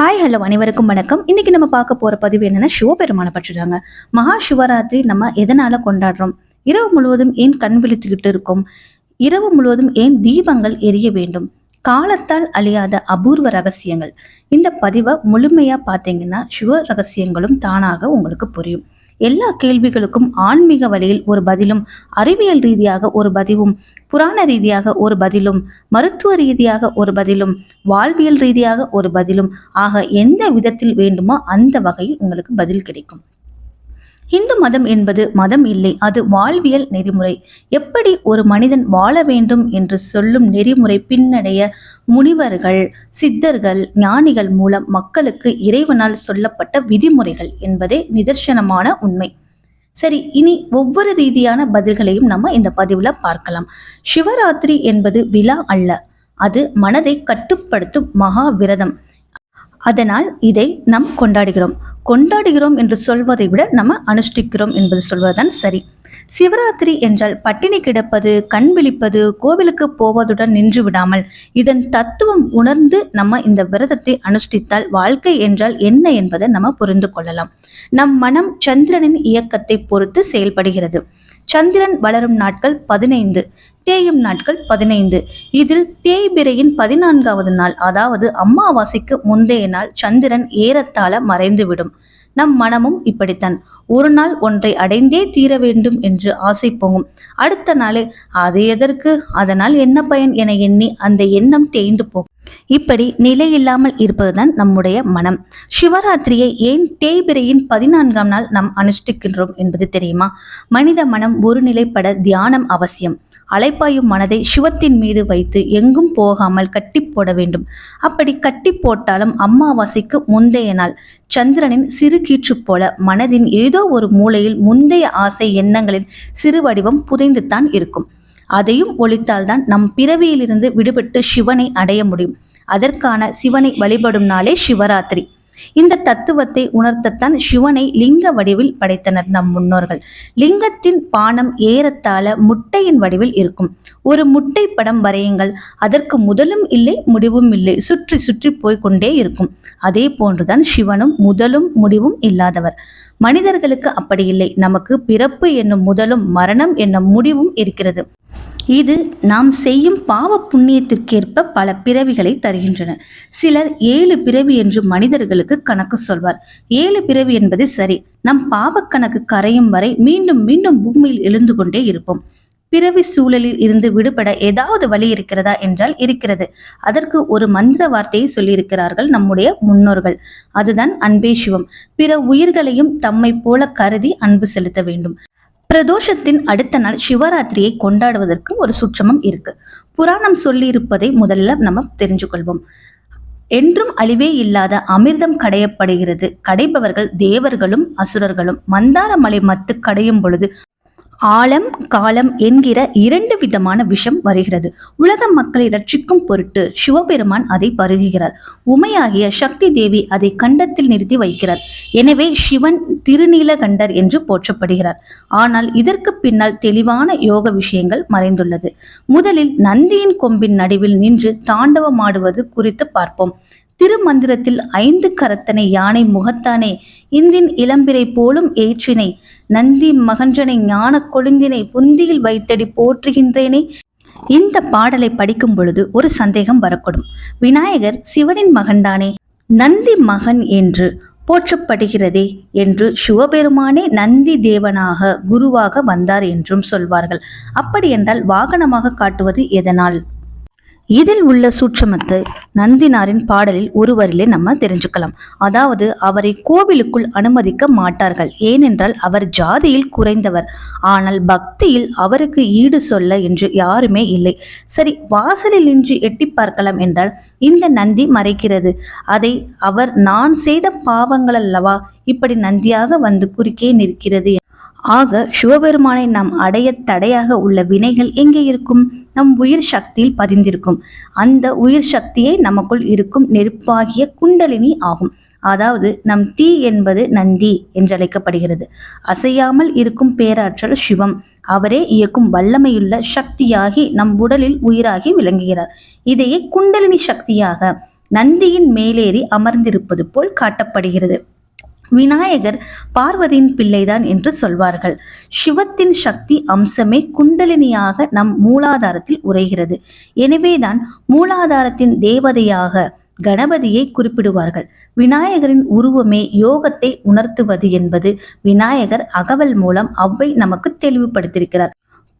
Hi hello அனைவருக்கும் வணக்கம். இன்னைக்கு நம்ம பார்க்க போற பதிவு என்னன்னா சிவபெருமானை பற்றிதாங்க. மகா சிவராத்திரி நம்ம எதனால கொண்டாடுறோம்? இரவு முழுவதும் ஏன் கண் விழித்துக்கிட்டு இருக்கும்? இரவு முழுவதும் ஏன் தீபங்கள் எரிய வேண்டும்? காலத்தால் அழியாத அபூர்வ ரகசியங்கள். இந்த பதிவை முழுமையா பார்த்தீங்கன்னா சிவ ரகசியங்களும் தானாக உங்களுக்கு புரியும். எல்லா கேள்விகளுக்கும் ஆன்மீக வழியில் ஒரு பதிலும் அறிவியல் ரீதியாக ஒரு பதிவும் புராண ரீதியாக ஒரு பதிலும் மருத்துவ ரீதியாக ஒரு பதிலும் வாழ்வியல் ரீதியாக ஒரு பதிலும். ஆக எந்த விதத்தில் வேண்டுமோ அந்த வகையில் உங்களுக்கு பதில் கிடைக்கும். இந்து மதம் என்பது மதம் இல்லை அது வாழ்வியல் நெறிமுறை. எப்படி ஒரு மனிதன் வாழ வேண்டும் என்று சொல்லும் நெறிமுறை பின்னடைய முனிவர்கள் சித்தர்கள் ஞானிகள் மூலம் மக்களுக்கு இறைவனால் சொல்லப்பட்ட விதிமுறைகள் என்பதே நிதர்சனமான உண்மை. சரி இனி ஒவ்வொரு ரீதியான பதில்களையும் நம்ம இந்த பதிவுல பார்க்கலாம். சிவராத்திரி என்பது விழா அல்ல அது மனதை கட்டுப்படுத்தும் மகா விரதம். அதனால் இதை நாம் கொண்டாடுகிறோம். கொண்டாடுகிறோம் என்று சொல்வதை விட நம்ம அனுஷ்டிக்கிறோம் என்பது சொல்வதுதான் சரி. சிவராத்திரி என்றால் பட்டினி கிடப்பது கண் விழிப்பது கோவிலுக்கு போவதுடன் நின்று விடாமல் இதன் தத்துவம் உணர்ந்து நம்ம இந்த விரதத்தை அனுஷ்டித்தால் வாழ்க்கை என்றால் என்ன என்பதை நம்ம புரிந்து கொள்ளலாம். நம் மனம் சந்திரனின் இயக்கத்தை பொறுத்து செயல்படுகிறது. சந்திரன் வளரும் நாட்கள் பதினைந்து தேயும் நாட்கள் பதினைந்து. இதில் தேய்பிரையின் பதினான்காவது நாள் அதாவது அம்மாவாசைக்கு முந்தைய நாள் சந்திரன் ஏறத்தாழ மறைந்துவிடும். நம் மனமும் இப்படித்தான். ஒரு நாள் ஒன்றை அடைந்தே தீர வேண்டும் என்று ஆசை போகும் அடுத்த நாளே அது எதற்கு? அதனால் என்ன பயன்? என எண்ணி அந்த எண்ணம் தேய்ந்து போகும். இப்படி நிலையில்லாமல் இருப்பதுதான் நம்முடைய மனம். சிவராத்திரியை ஏன் தேய்பிரையின் பதினான்காம் நாள் நாம் அனுஷ்டிக்கின்றோம் என்பது தெரியுமா? மனித மனம் ஒரு நிலைப்பட தியானம் அவசியம். அலைப்பாயும் மனதை சிவத்தின் மீது வைத்து எங்கும் போகாமல் கட்டி போட வேண்டும். அப்படி கட்டி போட்டாலும் அம்மாவாசைக்கு முந்தைய நாள். சந்திரனின் சிறு கீற்று போல மனதின் ஏதோ ஒரு மூலையில் முந்தைய ஆசை எண்ணங்களின் சிறு வடிவம் புதைந்துதான் இருக்கும். அதையும் ஒழித்தால்தான் நம் பிறவியிலிருந்து விடுபட்டு சிவனை அடைய முடியும். அதற்கான சிவனை வழிபடும் நாளே சிவராத்திரி. இந்த தத்துவத்தை உணர்த்தத்தான் சிவனை லிங்க வடிவில் படைத்தனர் நம் முன்னோர்கள். லிங்கத்தின் பானம் ஏறத்தாழ முட்டையின் வடிவில் இருக்கும். ஒரு முட்டை படம் வரையுங்கள். அதற்கு முதலும் இல்லை முடிவும் இல்லை. சுற்றி சுற்றி போய்கொண்டே இருக்கும். அதே போன்றுதான் சிவனும் முதலும் முடிவும் இல்லாதவர். மனிதர்களுக்கு அப்படி இல்லை. நமக்கு பிறப்பு என்னும் முதலும் மரணம் என்னும் முடிவும் இருக்கிறது. இது நாம் செய்யும் பாவ புண்ணியத்திற்கேற்ப பல பிறவிகளை தருகின்றன. சிலர் ஏழு பிறவி என்று மனிதர்களுக்கு கணக்கு சொல்வார். ஏழு பிறவி என்பது சரி. நம் பாவக்கணக்கு கரையும் வரை மீண்டும் மீண்டும் பூமியில் எழுந்து கொண்டே இருப்போம். பிறவி சூழலில் இருந்து விடுபட ஏதாவது வழி இருக்கிறதா என்றால் இருக்கிறது. அதற்கு ஒரு மந்திர வார்த்தையை சொல்லியிருக்கிறார்கள் நம்முடைய முன்னோர்கள். அதுதான் அன்பே சிவம். பிற உயிர்களையும் தம்மை போல கருதி அன்பு செலுத்த வேண்டும். பிரதோஷத்தின் அடுத்த நாள் சிவராத்திரியை கொண்டாடுவதற்கு ஒரு சுற்றமம் இருக்கு. புராணம் சொல்லியிருப்பதை முதல்ல நம்ம தெரிஞ்சுக்கொள்வோம். என்றும் அழிவே இல்லாத அமிர்தம் கடையப்படுகிறது. கடைபவர்கள் தேவர்களும் அசுரர்களும் மந்தார மலை மத்து கடையும் பொழுது ஆழம் காலம் என்கிற இரண்டு விதமான விஷம் வருகிறது. உலக மக்களை ரட்சிக்கும் பொருட்டு சிவபெருமான் அதை பருகுகிறார். உமையாகிய சக்தி தேவி அதை கண்டத்தில் நிறுத்தி வைக்கிறார். எனவே சிவன் திருநீலகண்டர் என்று போற்றப்படுகிறார். ஆனால் இதற்கு பின்னால் தெளிவான யோக விஷயங்கள் மறைந்துள்ளது. முதலில் நந்தியின் கொம்பின் நடுவில் நின்று தாண்டவமாடுவது குறித்து பார்ப்போம். திருமந்திரத்தில் ஐந்து கரத்தனை யானை முகத்தானே? இந்தின் இளம்பிரை போலும் ஏற்றினை. நந்தி மகன்றனை ஞான கொழுந்தினை புந்தியில் வைத்தடி போற்றுகின்றேனே? இந்த பாடலை படிக்கும் பொழுது ஒரு சந்தேகம் வரக்கூடும். விநாயகர் சிவனின் மகன்தானே? நந்தி மகன் என்று போற்றப்படுகிறதே என்று சிவபெருமானே நந்தி தேவனாக குருவாக வந்தார் என்றும் சொல்வார்கள். அப்படி என்றால் வாகனமாக காட்டுவது எதனால்? இதில் உள்ள சூட்சமத்தை நந்தினாரின் பாடலில் ஒருவரிலே நம்ம தெரிஞ்சுக்கலாம். அதாவது அவரை கோவிலுக்குள் அனுமதிக்க மாட்டார்கள். ஏனென்றால் அவர் ஜாதியில் குறைந்தவர். ஆனால் பக்தியில் அவருக்கு ஈடு சொல்ல என்று யாருமே இல்லை. சரி வாசலில் நின்று எட்டி பார்க்கலாம் என்றால் இந்த நந்தி மறைக்கிறது. அதை அவர் நான் செய்த பாவங்கள் அல்லவா இப்படி நந்தியாக வந்து குறுக்கே நிற்கிறது. ஆக சிவபெருமானை நாம் அடைய தடையாக உள்ள வினைகள் எங்கே இருக்கும்? நம் உயிர் சக்தியில் பதிந்திருக்கும். அந்த உயிர் சக்தியே நமக்குள் இருக்கும் நெருப்பாகிய குண்டலினி ஆகும். அதாவது நம் தீ என்பது நந்தி என்றழைக்கப்படுகிறது. அசையாமல் இருக்கும் பேராற்றல் சிவம். அவரே இயக்கும் வல்லமையுள்ள சக்தியாகி நம் உடலில் உயிராகி விளங்குகிறார். இதையே குண்டலினி சக்தியாக நந்தியின் மேலேறி அமர்ந்திருப்பது போல் காட்டப்படுகிறது. விநாயகர் பார்வதியின் பிள்ளைதான் என்று சொல்வார்கள். சிவத்தின் சக்தி அம்சமே குண்டலினியாக நம் மூலாதாரத்தில் உரைகிறது எனவேதான் மூலாதாரத்தின் தேவதையாக கணபதியை குறிப்பிடுவார்கள். விநாயகரின் உருவமே யோகத்தை உணர்த்துவது என்பது விநாயகர் அகவல் மூலம் அவ்வை நமக்கு தெளிவுபடுத்தியிருக்கிறார்.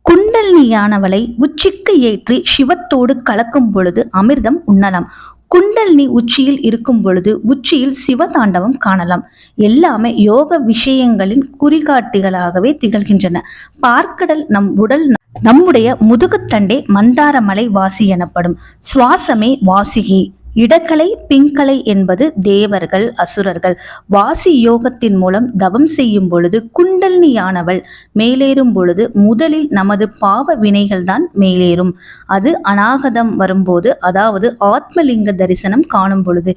குண்டலினியானவளை உச்சிக்கு ஏற்றி சிவத்தோடு கலக்கும் பொழுது அமிர்தம் உண்ணலாம். குண்டலினி உச்சியில் இருக்கும் பொழுது உச்சியில் சிவதாண்டவம் காணலாம். எல்லாமே யோக விஷயங்களின் குறிகாட்டிகளாகவே திகழ்கின்றன. பார்க்கடல் நம் உடல் நம்முடைய முதுகுத்தண்டே மந்தாரமலை வாசி எனப்படும் சுவாசமே வாசிகி. இடக்கலை பிங்கலை என்பது தேவர்கள் அசுரர்கள். வாசி யோகத்தின் மூலம் தவம் செய்யும் பொழுது குண்டலினியானவள் மேலேறும் பொழுது முதலில் நமது பாவ வினைகள் தான் மேலேறும். அது அநாகதம் வரும்போது அதாவது ஆத்மலிங்க தரிசனம் காணும் பொழுது.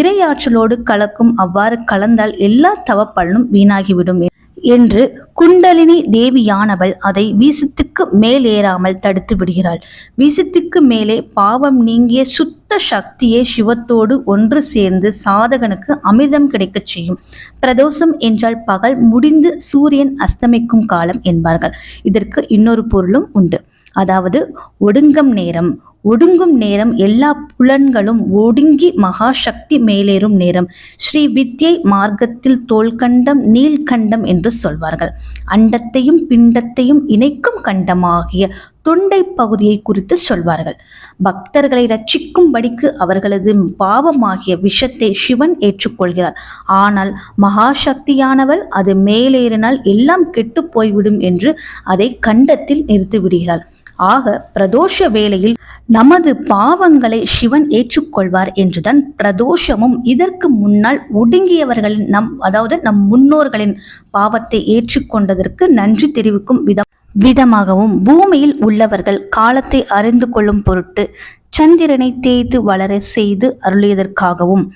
இரையாற்றலோடு கலக்கும் அவ்வாறு கலந்தால் எல்லா தவப்பலனும் வீணாகிவிடும். என்று குண்டலினி தேவியானவள் அதை வீசத்துக்கு மேலேறாமல் தடுத்து விடுகிறாள். வீசத்துக்கு மேலே பாவம் நீங்கிய சுத்த சக்தியை சிவத்தோடு ஒன்று சேர்ந்து சாதகனுக்கு அமிர்தம் கிடைக்கச் செய்யும். பிரதோஷம் என்றால் பகல் முடிந்து சூரியன் அஸ்தமிக்கும் காலம் என்பார்கள். இதற்கு இன்னொரு பொருளும் உண்டு. அதாவது ஒடுங்கம் நேரம். ஒடுங்கும் நேரம் எல்லா புலன்களும் ஒடுங்கி மகாசக்தி மேலேறும் நேரம். ஸ்ரீ வித்யை மார்க்கத்தில் தோல்கண்டம் நீல்கண்டம் என்று சொல்வார்கள். அண்டத்தையும் பிண்டத்தையும் இணைக்கும் கண்டமாகிய தொண்டை பகுதியை குறித்து சொல்வார்கள். பக்தர்களை ரட்சிக்கும்படிக்கு அவர்களது பாவமாகிய விஷத்தை சிவன் ஏற்றுக்கொள்கிறார். ஆனால் மகாசக்தியானவள் அது மேலேறினால் எல்லாம் கெட்டு போய்விடும் என்று அதை கண்டத்தில் நிறுத்திவிடுகிறாள். ஆக பிரதோஷ வேளையில் நமது பாவங்களை சிவன் ஏற்றுக்கொள்வார் என்றுதான் பிரதோஷமும் இதற்கு முன்னால் ஒடுங்கியவர்களின் நம் அதாவது நம் முன்னோர்களின் பாவத்தை ஏற்றுக்கொண்டதற்கு நன்றி தெரிவிக்கும் விதம் விதமாகவும் பூமியில் உள்ளவர்கள் காலத்தை அறிந்து கொள்ளும் பொருட்டு சந்திரனை தேய்த்து வளர செய்து அருளியதற்காகவும்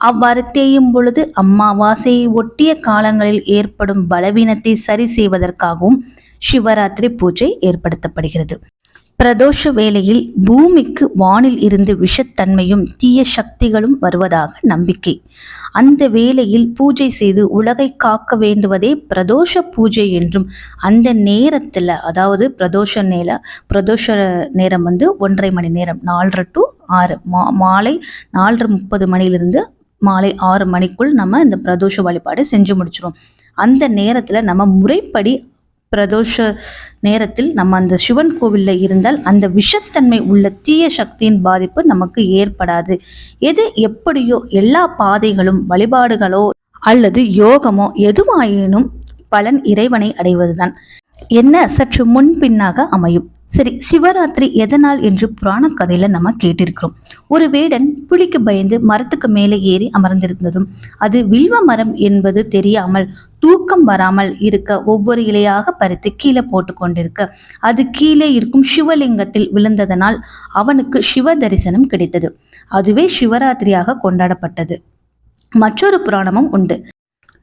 அவ்வாறு தேயும் பொழுது அம்மாவாசையை ஒட்டிய காலங்களில் ஏற்படும் பலவீனத்தை சரி செய்வதற்காகவும் சிவராத்திரி பூஜை ஏற்படுத்தப்படுகிறது. பிரதோஷ வேளையில் பூமிக்கு வானில் இருந்து விஷத்தன்மையும் தீய சக்திகளும் வருவதாக நம்பிக்கை. அந்த வேளையில் பூஜை செய்து உலகை காக்க வேண்டுவதே பிரதோஷ பூஜை என்றும் அந்த நேரத்தில் அதாவது பிரதோஷ நேர பிரதோஷ நேரம் வந்து ஒன்றரை மணி நேரம் நாலரை டு ஆறு மா மாலை நாலரை முப்பது மணிலிருந்து மாலை ஆறு மணிக்குள் நம்ம இந்த பிரதோஷ வழிபாடு செஞ்சு முடிச்சிடும் அந்த நேரத்தில் நம்ம முறைப்படி பிரதோஷ நேரத்தில் நம்ம அந்த சிவன் கோவிலில் இருந்தால் அந்த விஷத்தன்மை உள்ள தீய சக்தியின் பாதிப்பு நமக்கு ஏற்படாது. எது எப்படியோ எல்லா பாதைகளும் வழிபாடுகளோ அல்லது யோகமோ எதுவாயினும் பலன் இறைவனை அடைவதுதான். என்ன சற்று முன்பின்னாக அமையும். சரி சிவராத்திரி எதனால் என்று புராண கதையில நம்ம கேட்டிருக்கிறோம். ஒரு வேடன் புலிக்கு பயந்து மரத்துக்கு மேலே ஏறி அமர்ந்திருந்ததும் அது வில்வ மரம் என்பது தெரியாமல் தூக்கம் வராமல் இருக்க ஒவ்வொரு இலையாக பறித்து கீழே போட்டு கொண்டிருக்க அது கீழே இருக்கும் சிவலிங்கத்தில் விழுந்ததனால் அவனுக்கு சிவ தரிசனம் கிடைத்தது. அதுவே சிவராத்திரியாக கொண்டாடப்பட்டது. மற்றொரு புராணமும் உண்டு.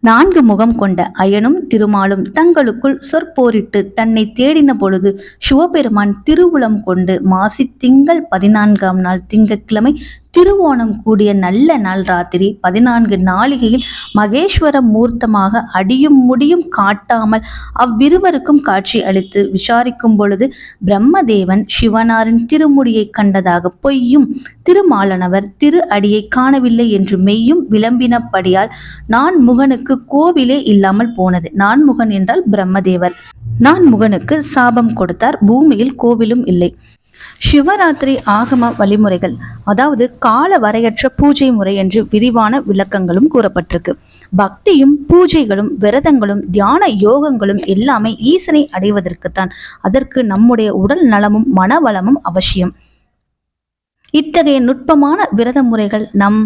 நான்கு முகம் கொண்ட அயனும் திருமாலும் தங்களுக்குள் சொற்போரிட்டு தன்னை தேடின பொழுது சிவபெருமான் திருவுளம் கொண்டு மாசி திங்கள் பதினான்காம் நாள் திங்கட்கிழமை திருவோணம் கூடிய நல்ல நாள் ராத்திரி பதினான்கு நாளிகையில் மகேஸ்வர மூர்த்தமாக அடியும் முடியும் காட்டாமல் அவ்விருவருக்கும் காட்சி அளித்து விசாரிக்கும் பொழுது பிரம்மதேவன் சிவனாரின் திருமுடியை கண்டதாக பொய்யும் திருமாலனவர் திரு அடியை காணவில்லை என்று மெய்யும் விளம்பினபடியால் நான் முகனுக்கு கோவிலே இல்லாமல் போனது. நான் முகன் என்றால் பிரம்மதேவர். நான் முகனுக்கு சாபம் கொடுத்தார். பூமியில் கோவிலும் இல்லை. சிவராத்திரி ஆகம வழிமுறைகள் அதாவது கால வரையற்ற பூஜை முறை என்று விரிவான விளக்கங்களும் கூறப்பட்டிருக்கு. பக்தியும் பூஜைகளும் விரதங்களும் தியான யோகங்களும் எல்லாமே ஈசனை அடைவதற்குத்தான் அதற்கு நம்முடைய உடல் நலமும் மனவளமும் அவசியம். இத்தகைய நுட்பமான விரத முறைகள் நம்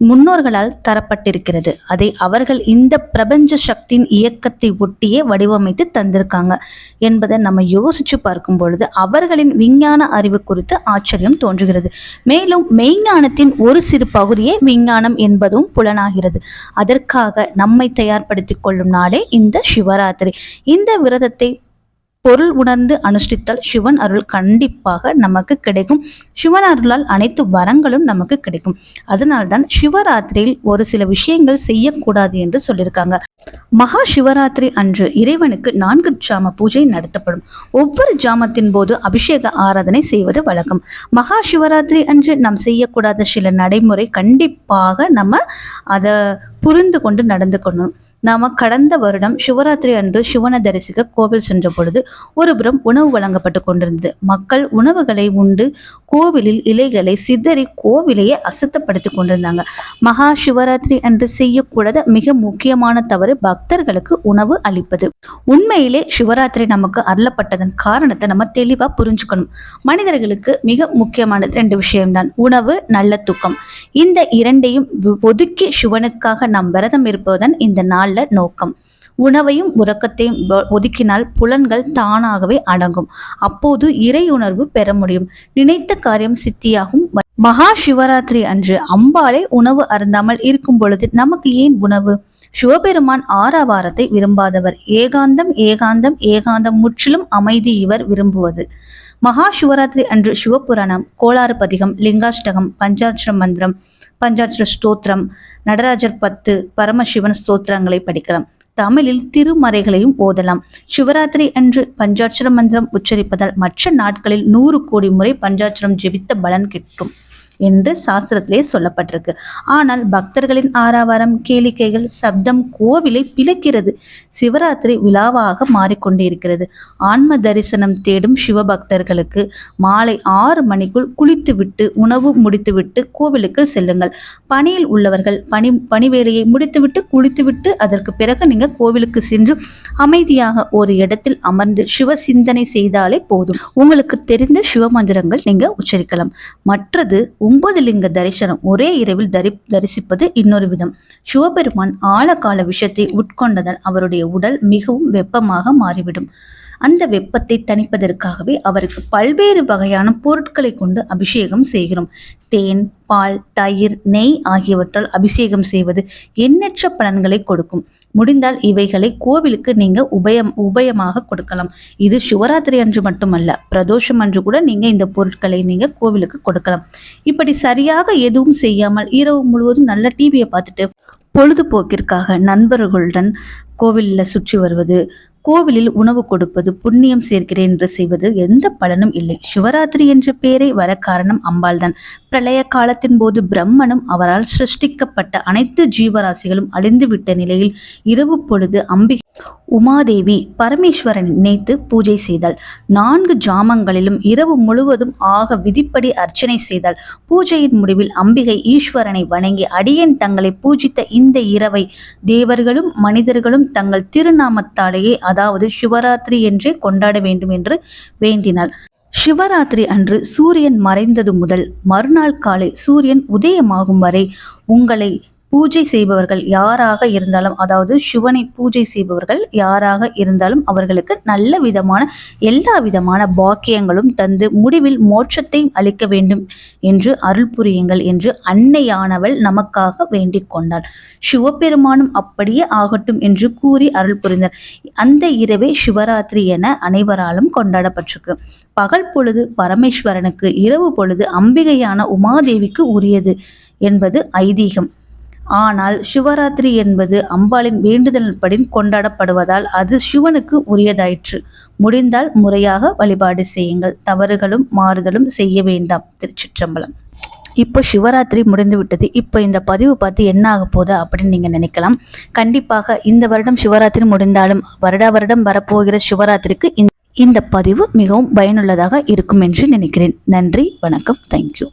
முன்னோர்களால் தரப்பட்டிருக்கிறது. அதை அவர்கள் இந்த பிரபஞ்ச சக்தியின் இயக்கத்தை ஒட்டியே வடிவமைத்து தந்திருக்காங்க என்பதை நம்ம யோசிச்சு பார்க்கும் பொழுது அவர்களின் விஞ்ஞான அறிவு குறித்து ஆச்சரியம் தோன்றுகிறது. மேலும் மெய்ஞானத்தின் ஒரு சிறு பகுதியே விஞ்ஞானம் என்பதும் புலனாகிறது. அதற்காக நம்மை தயார்படுத்திக் கொள்ளும் நாளே இந்த சிவராத்திரி. இந்த விரதத்தை பொருள் உணர்ந்து அனுஷ்டித்தால் சிவன் அருள் கண்டிப்பாக நமக்கு கிடைக்கும். சிவன் அருளால் அனைத்து வரங்களும் நமக்கு கிடைக்கும். அதனால்தான் சிவராத்திரியில் ஒரு சில விஷயங்கள் செய்யக்கூடாது என்று சொல்லியிருக்காங்க. மகா சிவராத்திரி அன்று இறைவனுக்கு நான்கு ஜாம பூஜை நடத்தப்படும். ஒவ்வொரு ஜாமத்தின் போது அபிஷேக ஆராதனை செய்வது வழக்கம். மகா சிவராத்திரி அன்று நாம் செய்யக்கூடாத சில நடைமுறை கண்டிப்பாக நம்ம அதை புரிந்து கொண்டு நடந்து கொள்ளணும் நாம கடந்த வருடம் சிவராத்திரி அன்று சிவனை தரிசிக்க கோவில் சென்ற பொழுது ஒருபுறம் உணவு வழங்கப்பட்டு கொண்டிருந்தது. மக்கள் உணவுகளை உண்டு கோவிலில் இலைகளை சிதறி கோவிலையே அசுத்தப்படுத்தி கொண்டிருந்தாங்க. மகா சிவராத்திரி அன்று செய்யக்கூடாத மிக முக்கியமான தவறு பக்தர்களுக்கு உணவு அளிப்பது. உண்மையிலே சிவராத்திரி நமக்கு அருளப்பட்டதன் காரணத்தை நம்ம தெளிவா புரிஞ்சுக்கணும். மனிதர்களுக்கு மிக முக்கியமானது ரெண்டு விஷயம்தான். உணவு நல்ல தூக்கம். இந்த இரண்டையும் ஒதுக்கி சிவனுக்காக நாம் விரதம் இருப்பதுதான் இந்த நாள். நாள்ல நோக்கம். உணவையும் உறக்கத்தையும் ஒதுக்கினால் புலன்கள் தானாகவே அடங்கும். அப்போது இறை உணர்வு பெற முடியும். நினைத்த காரியம் சித்தியாகும். மகா சிவராத்திரி அன்று அம்பாலே உணவு அருந்தாமல் இருக்கும் பொழுது நமக்கு ஏன் உணவு? சிவபெருமான் ஆறாவாரத்தை விரும்பாதவர். ஏகாந்தம் ஏகாந்தம் ஏகாந்தம் முற்றிலும் அமைதி இவர் விரும்புவது. மகா சிவராத்திரி அன்று சிவபுராணம் கோளாறு பதிகம் லிங்காஷ்டகம் பஞ்சாட்சர மந்திரம் பஞ்சாட்சர ஸ்தோத்திரம் நடராஜர் பத்து பரமசிவன் ஸ்தோத்திரங்களை படிக்கலாம். தமிழில் திருமறைகளையும் ஓதலாம். சிவராத்திரி அன்று பஞ்சாட்சர மந்திரம் உச்சரிப்பதால் மற்ற நாட்களில் நூறு கோடி முறை பஞ்சாட்சரம் ஜெபித்த பலன் கிட்டும். என்று சாஸ்திரத்திலே சொல்லப்பட்டிருக்கு. ஆனால் பக்தர்களின் ஆறாவாரம் கேளிக்கைகள் சப்தம் கோவிலை பிளக்கிறது. சிவராத்திரி விழாவாக மாறிக்கொண்டிருக்கிறது. ஆன்ம தரிசனம் தேடும் சிவபக்தர்களுக்கு மாலை ஆறு மணிக்குள் குளித்துவிட்டு உணவு முடித்துவிட்டு கோவிலுக்கு செல்லுங்கள். பணியில் உள்ளவர்கள் பணி பணிவேலையை முடித்துவிட்டு குளித்துவிட்டு அதற்கு பிறகு நீங்கள் கோவிலுக்கு சென்று அமைதியாக ஒரு இடத்தில் அமர்ந்து சிவ சிந்தனை செய்தாலே போதும். உங்களுக்கு தெரிந்த சிவ மந்திரங்கள் நீங்கள் உச்சரிக்கலாம். மற்றது ஒன்பது லிங்க தரிசனம் ஒரே இரவில் தரி தரிசிப்பது இன்னொரு விதம். சிவபெருமான் ஆழகால விஷயத்தை உட்கொண்டதால் அவருடைய உடல் மிகவும் வெப்பமாக மாறிவிடும். அந்த வெப்பத்தை தணிப்பதற்காகவே அவருக்கு பல்வேறு வகையான பொருட்களை கொண்டு அபிஷேகம் செய்கிறோம். தேன் பால் தயிர் நெய் ஆகியவற்றால் அபிஷேகம் செய்வது எண்ணற்ற பலன்களை கொடுக்கும். முடிந்தால் இவைகளை கோவிலுக்கு நீங்க உபயம் உபயமாக கொடுக்கலாம். இது சிவராத்திரி அன்று மட்டுமல்ல பிரதோஷம் அன்று கூட நீங்க இந்த பொருட்களை நீங்க கோவிலுக்கு கொடுக்கலாம். இப்படி சரியாக எதுவும் செய்யாமல் இரவு முழுவதும் நல்ல டிவியை பார்த்துட்டு பொழுதுபோக்கிற்காக நண்பர்களுடன் கோவிலில் சுற்றி வருவது கோவிலில் உணவு கொடுப்பது புண்ணியம் சேர்க்கிறேன் என்று செய்வது எந்த பலனும் இல்லை. சிவராத்திரி என்ற பெயரை வர காரணம் அம்பாள்தான். பிரளய காலத்தின் போது பிரம்மனும் அவரால் சிருஷ்டிக்கப்பட்ட அனைத்து ஜீவராசிகளும் அழிந்துவிட்ட நிலையில் இரவு பொழுது அம்பிகை உமாதேவி பரமேஸ்வரன் நினைத்து பூஜை செய்தாள். நான்கு ஜாமங்களிலும் இரவு முழுவதும் ஆக விதிப்படி அர்ச்சனை செய்தாள். பூஜையின் முடிவில் அம்பிகை ஈஸ்வரனை வணங்கி அடியேன் தங்களை பூஜித்த இந்த இரவை தேவர்களும் மனிதர்களும் தங்கள் திருநாமத்தாலேயே அதாவது சிவராத்திரி என்றே கொண்டாட வேண்டும் என்று வேண்டினாள். சிவராத்திரி அன்று சூரியன் மறைந்தது முதல் மறுநாள் காலை சூரியன் உதயமாகும் வரை உங்களை பூஜை செய்பவர்கள் யாராக இருந்தாலும் அதாவது சிவனை பூஜை செய்பவர்கள் யாராக இருந்தாலும் அவர்களுக்கு நல்ல விதமான எல்லா விதமான பாக்கியங்களும் தந்து முடிவில் மோட்சத்தை அளிக்க வேண்டும் என்று அருள் புரியுங்கள் என்று அன்னையானவள் நமக்காக வேண்டிக் கொண்டாள். சிவபெருமானும் அப்படியே ஆகட்டும் என்று கூறி அருள் புரிந்தார். அந்த இரவே சிவராத்திரி என அனைவராலும் கொண்டாடப்பட்டிருக்கு. பகல் பொழுது பரமேஸ்வரனுக்கு இரவு பொழுது அம்பிகையான உமாதேவிக்கு உரியது என்பது ஐதீகம். ஆனால் சிவராத்திரி என்பது அம்பாளின் வேண்டுதல்படி கொண்டாடப்படுவதால் அது சிவனுக்கு உரியதாயிற்று. முடிந்தால் முறையாக வழிபாடு செய்யுங்கள். தவறுகளும் மாறுதலும் செய்ய வேண்டாம். திருச்சிற்றம்பலம். இப்போ சிவராத்திரி முடிந்து விட்டது. இப்போ இந்த பதிவு பார்த்து என்ன ஆக போகுது அப்படின்னு நீங்கள் நினைக்கலாம். கண்டிப்பாக இந்த வருடம் சிவராத்திரி முடிந்தாலும் வருடா வருடம் வரப்போகிற சிவராத்திரிக்கு இந்த பதிவு மிகவும் பயனுள்ளதாக இருக்கும் என்று நினைக்கிறேன். நன்றி வணக்கம். தேங்க்யூ